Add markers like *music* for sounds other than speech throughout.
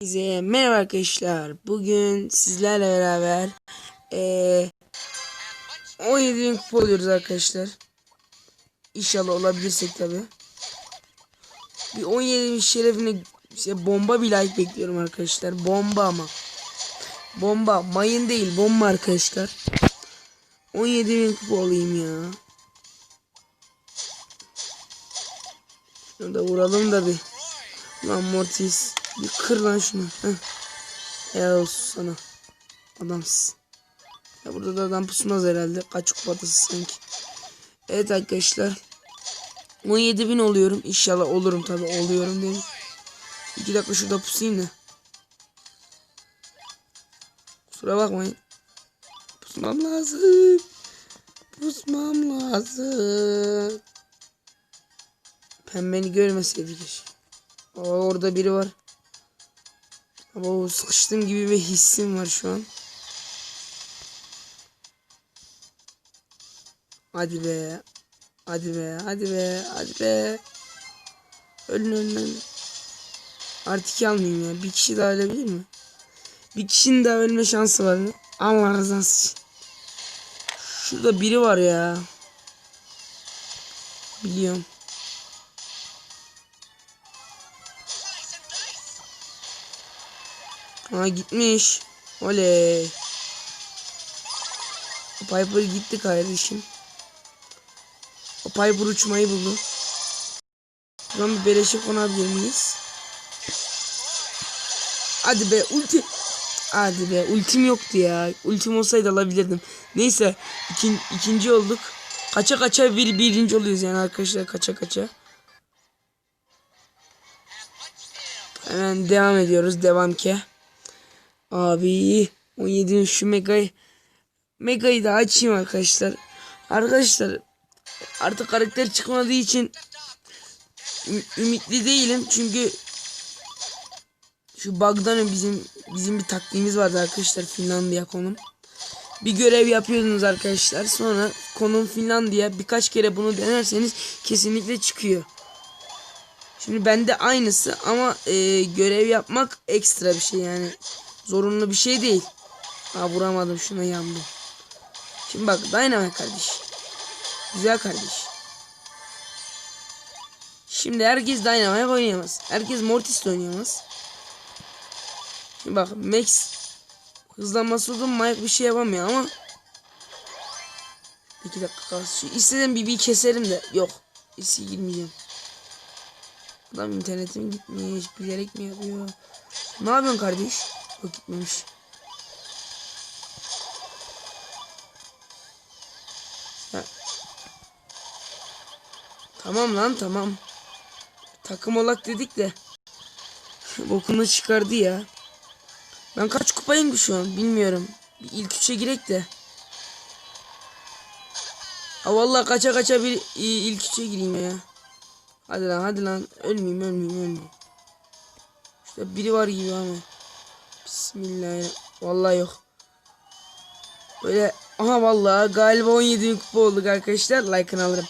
Herkese merhaba arkadaşlar. Bugün sizlerle beraber eee 17 bin kupa oluyoruz arkadaşlar. İnşallah olabilirsek tabi. Bir 17 bin şerefine işte bomba bir like bekliyorum arkadaşlar. Bomba ama. Bomba. Mayın değil bomba arkadaşlar. 17 bin kupa olayım ya. Şunu da vuralım da bir. Lan Mortis. Kır lan şunu. Heh. Helal olsun sana. Adamsın. Ya burada da adam pusmaz herhalde. Kaç kupadası sanki. Evet arkadaşlar. 17 bin oluyorum. İnşallah olurum tabi oluyorum değil mi? 2 dakika şurada pusayım da. Kusura bakmayın. Pusmam lazım. Pusmam lazım. Pembeni görmeseydik. Aa, orada biri var. Ama o sıkıştığım gibi bir hissim var şu an. Hadi be. Hadi be. Hadi be. Hadi be. Ölün ölün ölün. Artık almayayım ya. Bir kişi daha ölebilir mi? Bir kişinin daha ölme şansı var mı? Allah rızası için. Şurada biri var ya. Biliyorum. Ha gitmiş. Oley. O Piper gitti kardeşim. O Piper uçmayı buldu. Buradan bir beleşe konabilir miyiz? Hadi be ulti. Hadi be ultim yoktu ya. Ultim olsaydı alabilirdim. Neyse ikin, ikinci olduk. Kaça kaça bir birinci oluyoruz yani arkadaşlar kaça kaça. Hemen devam ediyoruz. Devam ki. Abi 17'nin şu megayı megayı da açayım arkadaşlar. Arkadaşlar artık karakter çıkmadığı için ümitli değilim çünkü şu bug'dan bizim bizim bir taktiğimiz vardı arkadaşlar Finlandiya konum. Bir görev yapıyordunuz arkadaşlar. Sonra konum Finlandiya birkaç kere bunu denerseniz kesinlikle çıkıyor. Şimdi bende aynısı ama e, görev yapmak ekstra bir şey yani. Zorunlu bir şey değil. Ha vuramadım şuna yandım. Şimdi bak Dynamite kardeş. Güzel kardeş. Şimdi herkes Dynamite oynayamaz. Herkes Mortis oynayamaz. Şimdi bak Max hızlanması uzun Mike bir şey yapamıyor ama İki dakika kalsın. İstediğim BB'yi keserim de yok. İsi girmeyeceğim. Adam internetim gitmiş. Bilerek mi yapıyor? Ne yapıyorsun kardeş? Yok gitmemiş. Ya. Tamam lan tamam. Takım olak dedik de. *laughs* Bokunu çıkardı ya. Ben kaç kupayım şu an bilmiyorum. Bir ilk üçe girek de. Ha vallahi kaça kaça bir ilk üçe gireyim ya. Hadi lan hadi lan. Ölmeyeyim ölmeyeyim ölmeyeyim. İşte biri var gibi ama. Bismillah. Vallahi yok. Böyle aha vallahi galiba 17 bin kupa olduk arkadaşlar. Like'ını alırım.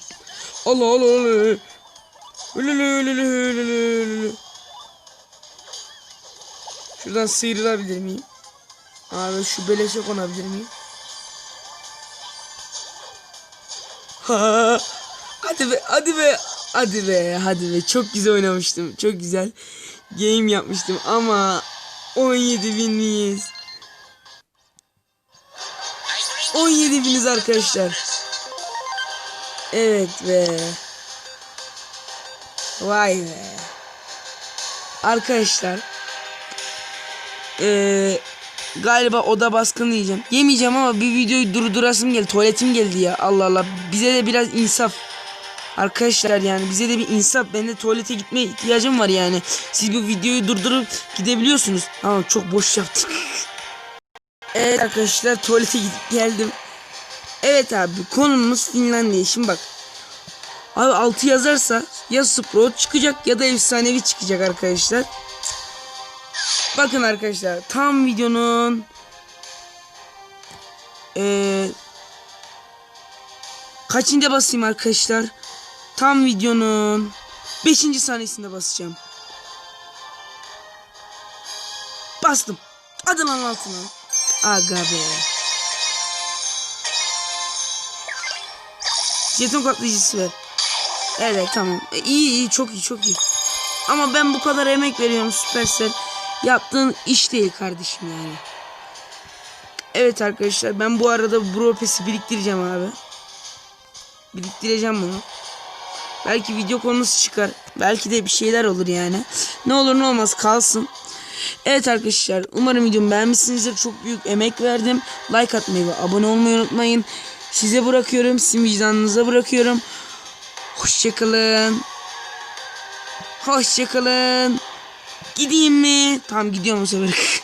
Allah Allah Allah. Şuradan sıyrılabilir miyim? Abi şu beleşe konabilir miyim? Ha, *laughs* hadi be, hadi be, hadi be, hadi be. Çok güzel oynamıştım, çok güzel game yapmıştım ama 17 binliyiz. 17 biniz arkadaşlar. Evet be. Vay be. Arkadaşlar. Eee galiba oda baskını yiyeceğim. Yemeyeceğim ama bir videoyu durdurasım geldi. Tuvaletim geldi ya. Allah Allah. Bize de biraz insaf. Arkadaşlar yani bize de bir insaf. Ben de tuvalete gitmeye ihtiyacım var yani. Siz bu videoyu durdurup gidebiliyorsunuz. Ama çok boş yaptık. evet arkadaşlar tuvalete gidip geldim. Evet abi konumuz Finlandiya. Şimdi bak. Abi altı yazarsa ya Sprout çıkacak ya da efsanevi çıkacak arkadaşlar. Bakın arkadaşlar tam videonun eee kaçıncı basayım arkadaşlar? Tam videonun 5. saniyesinde basacağım. Bastım. Hadi lan altına. Aga be. Jeton katlayıcısı ver. Evet tamam. E, iyi iyi çok iyi çok iyi. Ama ben bu kadar emek veriyorum Supercell. Yaptığın iş değil kardeşim yani. Evet arkadaşlar ben bu arada Bro Pass'i biriktireceğim abi. Biriktireceğim bunu. Belki video konusu çıkar. Belki de bir şeyler olur yani. Ne olur ne olmaz kalsın. Evet arkadaşlar umarım videomu beğenmişsinizdir. Çok büyük emek verdim. Like atmayı ve abone olmayı unutmayın. Size bırakıyorum. Sizin vicdanınıza bırakıyorum. Hoşçakalın. Hoşçakalın. Gideyim mi? Tamam gidiyorum bu sefer. *laughs*